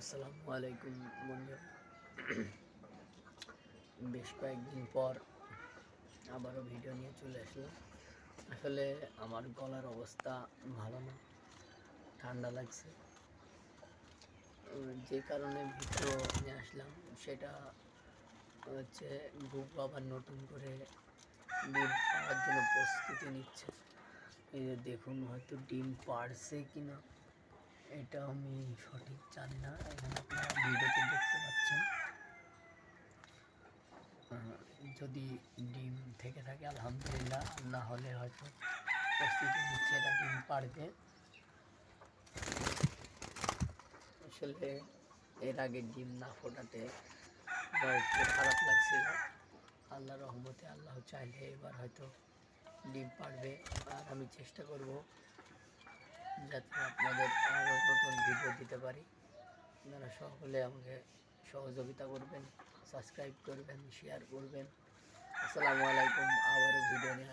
আসসালামু আলাইকুম বন্ধুরা বেশ কয়েকদিন পর আবারও ভিডিও নিয়ে চলে আসলাম। আসলে আমার গলার অবস্থা ভালো না, ঠান্ডা লাগছে। যে কারণে ভিডিও নিয়ে আসলাম, সেটা হচ্ছে বুক আবার নতুন করে ডিম পাড়ার জন্য প্রস্তুতি নিচ্ছে। দেখুন হয়তো ডিম পাড়ছে কিনা। এটা আমি সঠিক জানি না আপনারা ভিডিওতে দেখতে পাচ্ছেন। যদি ডিম থেকে থাকে, আলহামদুলিল্লাহ, না হলে হয়তো প্রস্তুতি নিচ্ছে এটা ডিম পারবে। আসলে এর আগে ডিম না ফোটাতে একটু খারাপ লাগছিল। আল্লাহ রহমতে আল্লাহ চাইলে এবার হয়তো ডিম পারবে, আর আমি চেষ্টা করব যাতে আপনাদের আরও নতুন ভিডিও দিতে পারি। আপনারা সকলে আমাকে সহযোগিতা করবেন সাবস্ক্রাইব করবেন শেয়ার করবেন। আসসালামু আলাইকুম, আবারও ভিডিও নিয়ে